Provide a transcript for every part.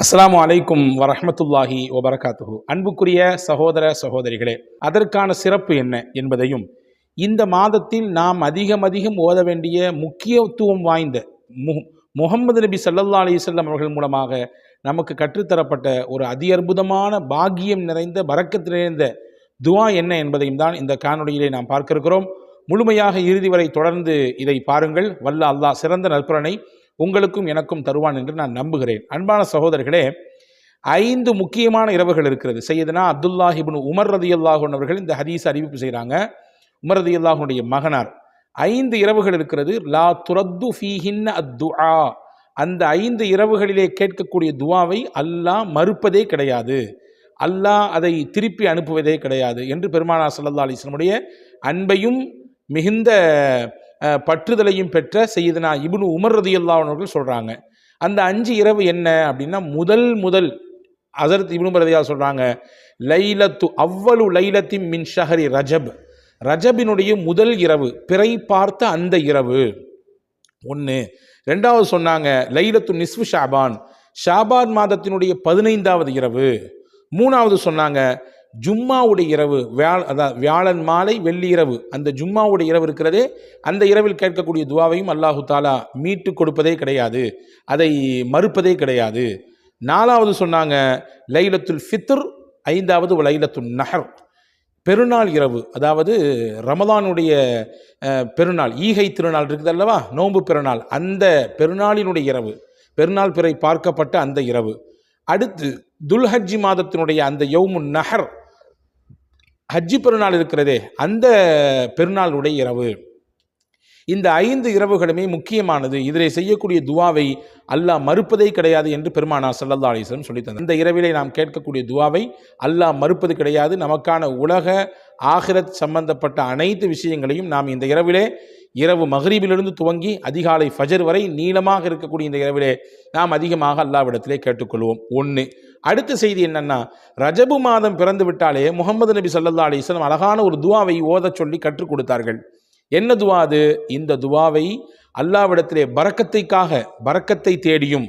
அஸ்லாம் அலைக்கும் வரஹ்மத்துல்லாஹி வபரகாத்துஹு. அன்புக்குரிய சகோதர சகோதரிகளே அதற்கான சிறப்பு என்ன என்பதையும் இந்த மாதத்தில் நாம் அதிகம் அதிகம் ஓத வேண்டிய முக்கியத்துவம் வாய்ந்த மு முகமது நபி சல்லல்லா அலைஹி வஸல்லம் அவர்கள் மூலமாக நமக்கு கற்றுத்தரப்பட்ட ஒரு அதி அற்புதமான பாக்கியம் நிறைந்த பரக்கத்து நிறைந்த துவா என்ன என்பதையும் தான் இந்த காணொலியிலே நாம் பார்க்க இருக்கிறோம் முழுமையாக இறுதி வரை தொடர்ந்து இதை பாருங்கள். வல்ல அல்லாஹ் சிறந்த நற்பலனை உங்களுக்கும் எனக்கும் தருவான் என்று நான் நம்புகிறேன். அன்பான சகோதரர்களே ஐந்து முக்கியமான இரவுகள் இருக்கிறது. செய்யதுனா அப்துல்லாஹிபின் உமர் ரதி அல்லாஹன் அவர்கள் இந்த ஹதீஸ் அறிவிப்பு செய்கிறாங்க உமர் ரதி அல்லாஹனுடைய மகனார். ஐந்து இரவுகள் இருக்கிறது. லா துரத்து ஃபீஹின் அத்துஆ. அந்த ஐந்து இரவுகளிலே கேட்கக்கூடிய துவாவை அல்லாஹ் மறுப்பதே கிடையாது. அல்லாஹ் அதை திருப்பி அனுப்புவதே கிடையாது. என்று பெருமானா சல்லா அலிஸ்லமுடைய அன்பையும் மிகுந்த பற்றுதலையும் பெற்ற செய்தனா இபுனு உமர் ரதி அவர்கள் சொல்கிறாங்க அந்த அஞ்சு இரவு என்ன அப்படின்னா முதல் முதல் அதர்த் இபுனு ரதியா சொல்கிறாங்க லைலத்து அவ்வளு லைலத்தின் மின் ஷஹரி ரஜப். ரஜபினுடைய முதல் இரவு பிறை பார்த்த அந்த இரவு. ஒன்று ரெண்டாவது சொன்னாங்க லைலத்து நிஸ்வு ஷாபான். ஷாபான் மாதத்தினுடைய பதினைந்தாவது இரவு. மூணாவது சொன்னாங்க ஜும்மாவுடைய இரவு வியாழ் அதாவது வியாழன் மாலை வெள்ளி இரவு. அந்த ஜும்மாவுடைய இரவு இருக்கிறதே அந்த இரவில் கேட்கக்கூடிய துவாவையும் அல்லாஹு தாலா மீட்டு கொடுப்பதே கிடையாது. அதை மறுப்பதே கிடையாது. நாலாவது சொன்னாங்க லைலத்துல் ஃபித்ர் ஐந்தாவது லைலத்துல் நஹர். பெருநாள் இரவு அதாவது ரமதானுடைய பெருநாள் ஈகை திருநாள் இருக்குது அல்லவா? நோன்பு பெருநாள். அந்த பெருநாளினுடைய இரவு பெருநாள் பிறை பார்க்கப்பட்ட அந்த இரவு. அடுத்து துல்ஹஜ்ஜி மாதத்தினுடைய அந்த யௌமுன் நஹர் ஹஜ்ஜி பெருநாள் இருக்கிறதே அந்த பெருநாளுடைய இரவு. இந்த ஐந்து இரவுகளுமே முக்கியமானது. இதிலே செய்யக்கூடிய துவாவை அல்லாஹ் மறுப்பதே கிடையாது என்று பெருமானா சல்லல்லா அலிஸ்லம் சொல்லித்தந்தார் இந்த இரவிலே நாம் கேட்கக்கூடிய துவாவை அல்லாஹ் மறுப்பது கிடையாது. நமக்கான உலக ஆகிரத் சம்பந்தப்பட்ட அனைத்து விஷயங்களையும் நாம் இந்த இரவிலே இரவு மகரீபிலிருந்து துவங்கி அதிகாலை ஃபஜர் வரை நீளமாக இருக்கக்கூடிய இந்த இரவிலே நாம் அதிகமாக அல்லாவிடத்திலே கேட்டுக்கொள்வோம். ஒன்று அடுத்த செய்தி என்னன்னா ரஜபு மாதம் பிறந்து விட்டாலே முகமது நபி சல்லா அலிஸ்லாம் அழகான ஒரு துவாவை ஓதச் சொல்லி கற்றுக் கொடுத்தார்கள். என்ன துவா அது? இந்த துவாவை அல்லாவிடத்திலே பறக்கத்தைக்காக பரக்கத்தை தேடியும்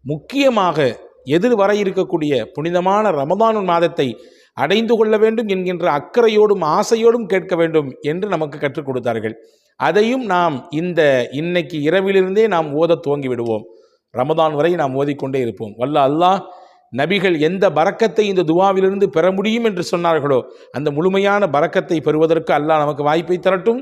முக்கியமாக எதிர் வர இருக்கக்கூடிய புனிதமான ரமதானு மாதத்தை அடைந்து கொள்ள வேண்டும் என்கின்ற அக்கறையோடும் ஆசையோடும் கேட்க வேண்டும் என்று நமக்கு கற்றுக் கொடுத்தார்கள். அதையும் நாம் இந்த இன்னைக்கு இரவிலிருந்தே நாம் ஓத துவங்கி விடுவோம். ரமதான் வரை நாம் ஓதிக்கொண்டே இருப்போம். வல்ல அல்லாஹ் நபிகள் எந்த பரக்கத்தை இந்த துவாவிலிருந்து பெற முடியும் என்று சொன்னார்களோ அந்த முழுமையான பரக்கத்தை பெறுவதற்கு அல்லாஹ் நமக்கு வாய்ப்பை தரட்டும்.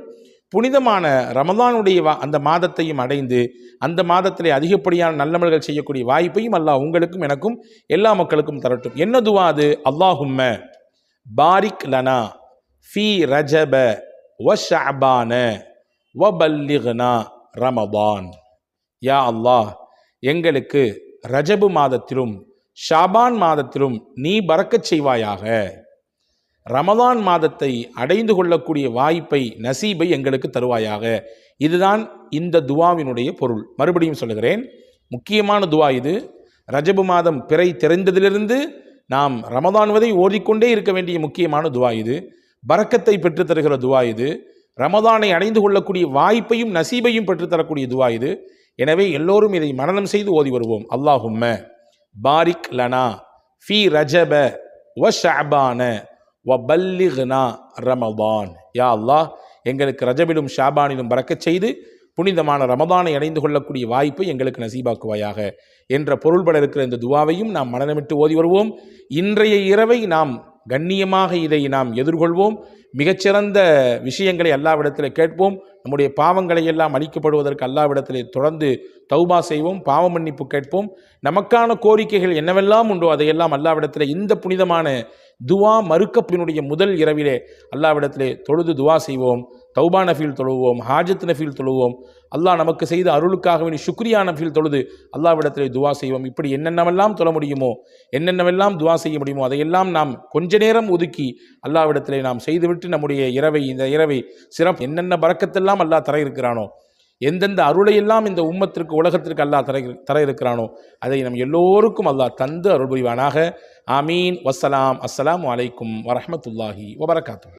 புனிதமான ரமதானுடைய வா- அந்த மாதத்தையும் அடைந்து அந்த மாதத்திலே அதிகப்படியான நல்லமல்கள் செய்யக்கூடிய வாய்ப்பையும் அல்லாஹ் உங்களுக்கும் எனக்கும் எல்லா மக்களுக்கும் தரட்டும். என்ன துவா அது? அல்லாஹும்ம பாரிக் லனா ஃபி ரஜப வ ஷபான வ பல்லிகனா ரமதான் யா அல்லாஹ் எங்களுக்கு ரஜபு மாதத்திலும் ஷாபான் மாதத்திலும் நீ பறக்கச் செய்வாயாக. ரமதான் மாதத்தை அடைந்து கொள்ளக்கூடிய வாய்ப்பை நசீபை எங்களுக்கு தருவாயாக. இதுதான் இந்த துவாவினுடைய பொருள். மறுபடியும் சொல்லுகிறேன் முக்கியமான துவா இது. ரஜபு மாதம் பிறை தெரிந்ததிலிருந்து நாம் ரமதான் வரை ஓதிக்கொண்டே இருக்க வேண்டிய முக்கியமான துவா இது. பறக்கத்தை பெற்றுத் தருகிற துவா இது. ரமதானை அடைந்து கொள்ளக்கூடிய வாய்ப்பையும் நசீபையும் பெற்றுத்தரக்கூடிய துவா இது. எனவே எல்லோரும் இதை மனனம் செய்து ஓதி வருவோம். அல்லாஹும்ம. பாரிக் லனா ஃபி ரஜப வ ஷாபான வ பல்லிக்னா ரமதான். யா அல்லாஹ் எங்களுக்கு ரஜபிலும் ஷாபானிலும் பறக்கச் செய்து புனிதமான ரமதானை அடைந்து கொள்ளக்கூடிய வாய்ப்பை எங்களுக்கு நசீபாக்குவாயாக என்ற பொருள்பட இருக்கிற இந்த துவாவையும் நாம் மனநமிட்டு ஓதி வருவோம். இன்றைய இரவை நாம் கண்ணியமாக இதை நாம் எதிர்கொள்வோம். மிகச்சிறந்த விஷயங்களை அல்லாவிடத்தில் கேட்போம். நம்முடைய பாவங்களை எல்லாம் அளிக்கப்படுவதற்கு அல்லாவிடத்தில் தொடர்ந்து தௌபா செய்வோம் பாவ மன்னிப்பு கேட்போம். நமக்கான கோரிக்கைகள் என்னவெல்லாம் உண்டோ அதையெல்லாம் அல்லாவிடத்தில் இந்த புனிதமான துவா மறுக்கப்பினுடைய முதல் இரவிலே அல்லாவிடத்திலே தொழுது துவா செய்வோம். தௌபா நஃபீல் தொழுவோம் ஹாஜத் நஃபீல் தொழுவோம். அல்லாஹ் நமக்கு செய்த அருளுக்காக வேண்டி சுக்ரியா நஃபீல் தொழுது அல்லாவிடத்தில் துவா செய்வோம். இப்படி என்னென்னவெல்லாம் தொழ முடியுமோ என்னென்னவெல்லாம் துவா செய்ய முடியுமோ அதையெல்லாம் நாம் கொஞ்ச நேரம் ஒதுக்கி அல்லாவிடத்தில் நாம் செய்துவிட்டு நம்முடைய இரவை இந்த இரவை சிறப்பு என்னென்ன பறக்கத்தெல்லாம் அல்லாஹ் தர இருக்கிறானோ எந்தெந்த அருளையெல்லாம் இந்த உம்மத்திற்கு உலகத்திற்கு அல்லாஹ் தர தர இருக்கிறானோ அதை நம் எல்லோருக்கும் அல்லாஹ் தந்து அருள் புரிவானாக ஆமீன். வஸ்ஸலாம். அஸ்லாம் அலைக்கும் வரமத்துல்லாஹி வபரகாத்து